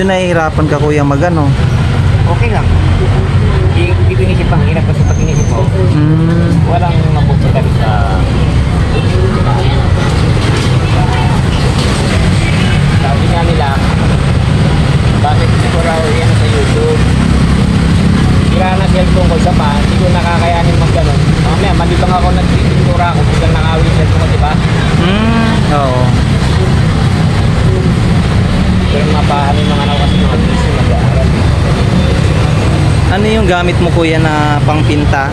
medyo nahihirapan ka kuya magano. Okay lang. Hindi hindi ko inisip ang hirap kasi pag inisip mo, Hmm. walang mapupunta sa sabi nga nila bakit hindi ko raw yan sa YouTube sira na cellphone ko isa pa hindi ko nakakayanin mag ganun mamaya malibang ako nagtitintura ako biglang nakawin cellphone ko diba Hmm. Oo. Pero yung mga anak kasi mga busy mag-aaral Ano yung gamit mo kuya na pangpinta?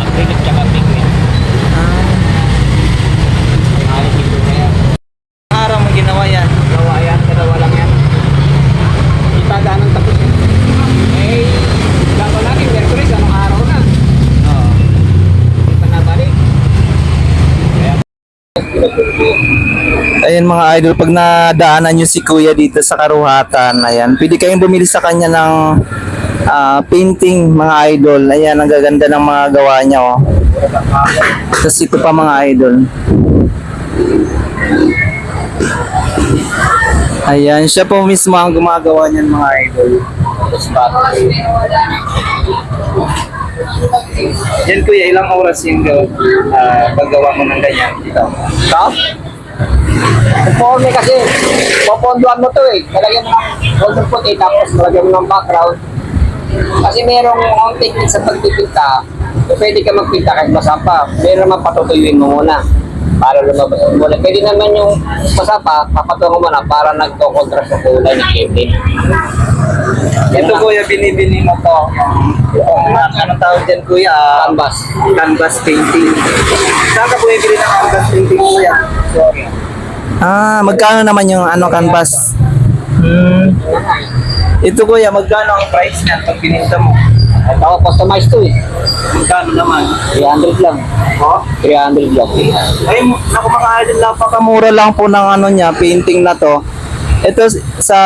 acrylic tsaka pigment Ah. yung alit dito na yan Araw mo ginawa yan. Gawa yan, dalawa lang yan. Kita ganang tapos yan. Eh, gawa lang yung Mercury, anong araw na. Oo. Hindi pa nabalik. Kaya, Ayun mga idol, pag nadaanan nyo si Kuya dito sa Karuhatan, ayan, pwede kayong bumili sa kanya ng ah, painting mga idol. Ayan, ang gaganda ng mga gawa niya, oh. Tapos ito pa mga idol. Ayan, siya po mismo ang gumagawa niyan mga idol. Yan kuya, ilang oras yung uh, paggawa mo ng ganyan? Ito. Stop. Conforme kasi, poponduan mo to eh. Talagyan mo ng golden puti, tapos talagyan mo ng background. Kasi merong ang technique sa pagpipinta, eh, pwede ka magpinta kahit masapa. Meron naman patutuyuin mo muna para lumabas ang kulay. Pwede naman yung masapa, papatungo mo na para nagko-contrast sa kulay ng kipin. Ito kuya, binibili mo to. Yung anong tawag dyan kuya? Canvas. canvas painting. Saan ka kuya bili ng canvas painting kuya? Sorry. Ah, magkano naman yung ano canvas? Hmm. Ito kuya, magkano ang price niyan pag bininta mo? At ako customize to eh. Magkano naman? 300 lang. Oh? 300 lang. Ay, naku mga idol, napakamura lang po ng ano niya, painting na to. Ito sa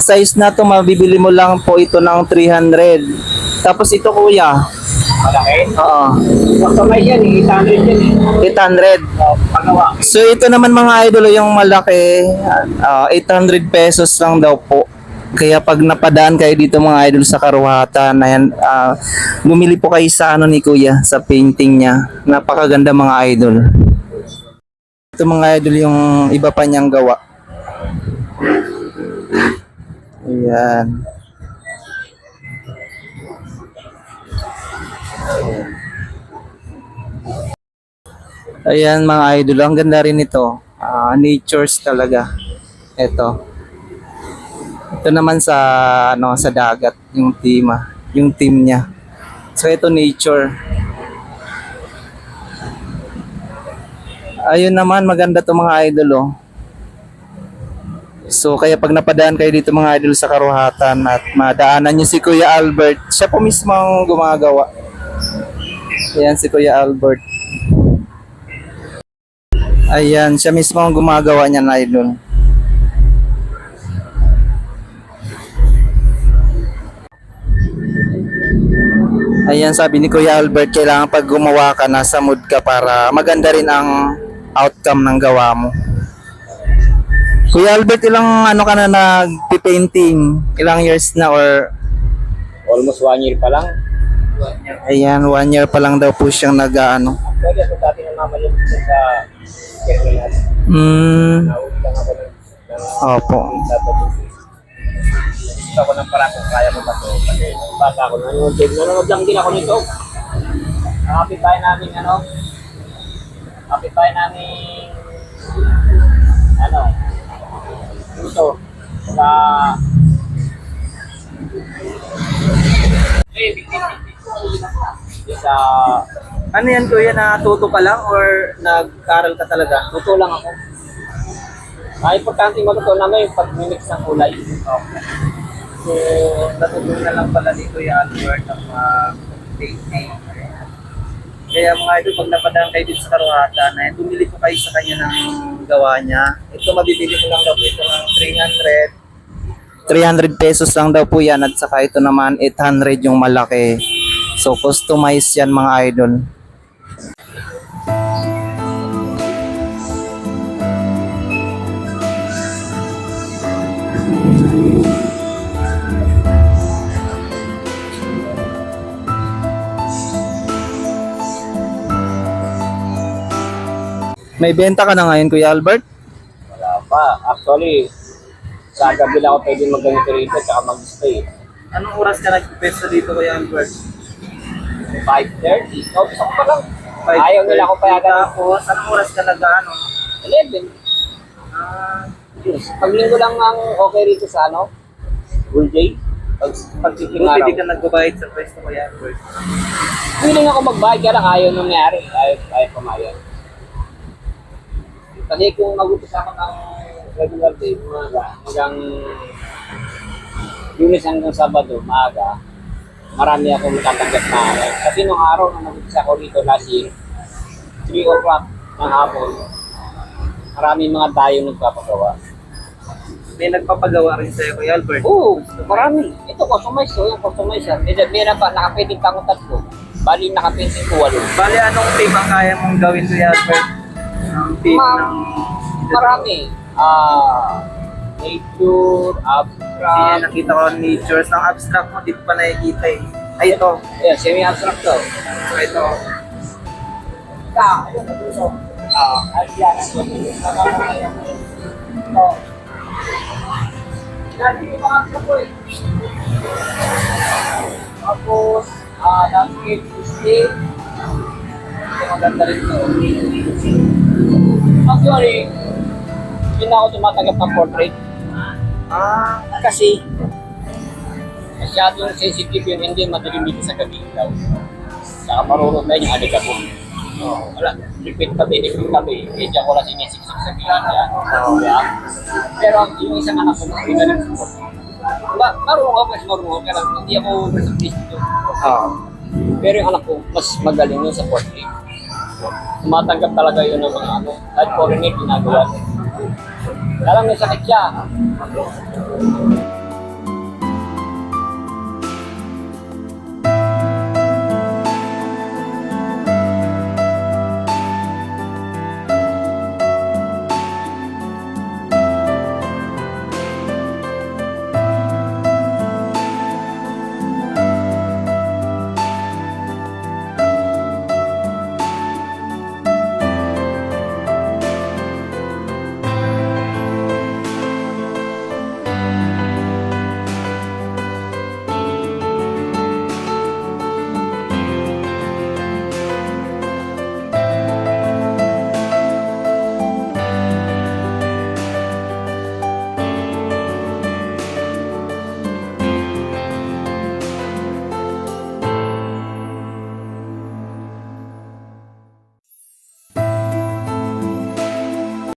size na to, mabibili mo lang po ito ng 300. Tapos ito kuya, Malaki. oo, Customize yan eh. 800 yan eh. 800. Oh, pagawa. So ito naman mga idol yung malaki, ah, 800 pesos lang daw po. Kaya pag napadaan kayo dito mga idol sa Karuhatan, ayan, ah, bumili po kayo sa ano ni Kuya, sa painting niya. Napakaganda mga idol. Ito mga idol yung iba pa niyang gawa. Ayan. Ayan mga idol, ang ganda rin ito. Ah, natures talaga. Ito. Ito naman sa ano sa dagat yung team, yung team niya. So ito nature. Ayun naman maganda to mga idol oh. So kaya pag napadaan kayo dito mga idol sa Karuhatan at madaanan niyo si Kuya Albert, siya po mismo ang gumagawa. Ayan si Kuya Albert. Ayan, siya mismo ang gumagawa niyan, idol. Ayan, sabi ni Kuya Albert, kailangan pag gumawa ka, nasa mood ka para maganda rin ang outcome ng gawa mo. Kuya Albert, ilang ano ka na nag-painting? Ilang years na or Almost one year pa lang. ayan, one year pa lang daw po siyang nag-ano. Actually, ako dati na mamalit sa Kermelas. Hmm, ako ng ng opo. gusto ko ng parang kung kaya mo ba ito. Kasi bata ako, nanonood din. Nanonood lang din ako nito. Ang kapit bahay namin, ano, kapit bahay namin, ano, ito, sa, eh, sa, Ano yan kuya, natuto ka lang or nag-aral ka talaga? Tuto lang ako. Ang importante matuto naman yung pag-mix ng kulay. So, natutunan lang pala ni Kuya Albert ang uh, painting. Kaya mga idol, pag napadaan kayo dito sa Karuhatan, eh, bumili po kayo sa kanya ng gawa niya. Ito, mabibili mo lang daw po ito ng 300. 300 pesos lang daw po yan at saka ito naman 800 yung malaki. So, customize yan mga idol. May benta ka na ngayon, Kuya Albert? Wala pa. Actually, sa gabi lang ako pwede magganito rito tsaka mag-stay. Anong oras ka nagpesto dito, Kuya Albert? 5.30. So, gusto ko pa lang. Ayaw nila ako payagan. Tapos, anong oras ka nag ano? 11. Ah, Yes. Pag linggo lang ang okay rito sa ano? Full day. Pag, pag hindi ka nagbabayad sa pwesto, Kuya Albert. Willing ako magbayad kaya lang ayaw nangyari. Ayaw, ayaw pumayag. Kasi kung mag-upisa ako ng regular day, umaga, hanggang Lunes hanggang Sabado, maaga, marami ako matatanggap na araw. Kasi nung araw na mag-upisa ako dito last year, 3 o'clock ng hapon, marami mga tayo nagpapagawa. May nagpapagawa rin sa'yo, Kuya Albert. Oo, marami. Ito, customize ko. Yung customize yan. May, meron pa, nakapiting pa akong tatlo. Bali, nakapiting ko walo. Bali, anong team ang kaya mong gawin, Kuya Albert? Ang Ma- ng... Marami. Ah, nature, Kasi abstract. nakita ko natures. Ang abstract mo, di ko pa nakikita eh. Ay, ito. Yeah, semi-abstract to. Ito. Ah, ito. Ah, ayan. Ito. Dati yung mga abstract ko eh. Tapos, ah, landscape, state. Ito, maganda rin to. Actually, hindi na ako tumatanggap ng portrait. Ah, Kasi, masyadong sensitive yun, hindi madilim dito sa gabi daw. Saka marunong na yung adik ako. Oh, wala, repeat kami, repeat kami. Hindi ako wala sinisiksik sa bilang yan. Yeah. Pero yung isang anak ko, na rin support. Ba, marunong ako, mas marunong ako, pero hindi ako masaplis dito. ah. Pero yung anak ko, mas magaling yun sa portrait. Tumatanggap talaga yun ng mga ano, kahit foreigner ginagawa. Alam mo, sakit siya.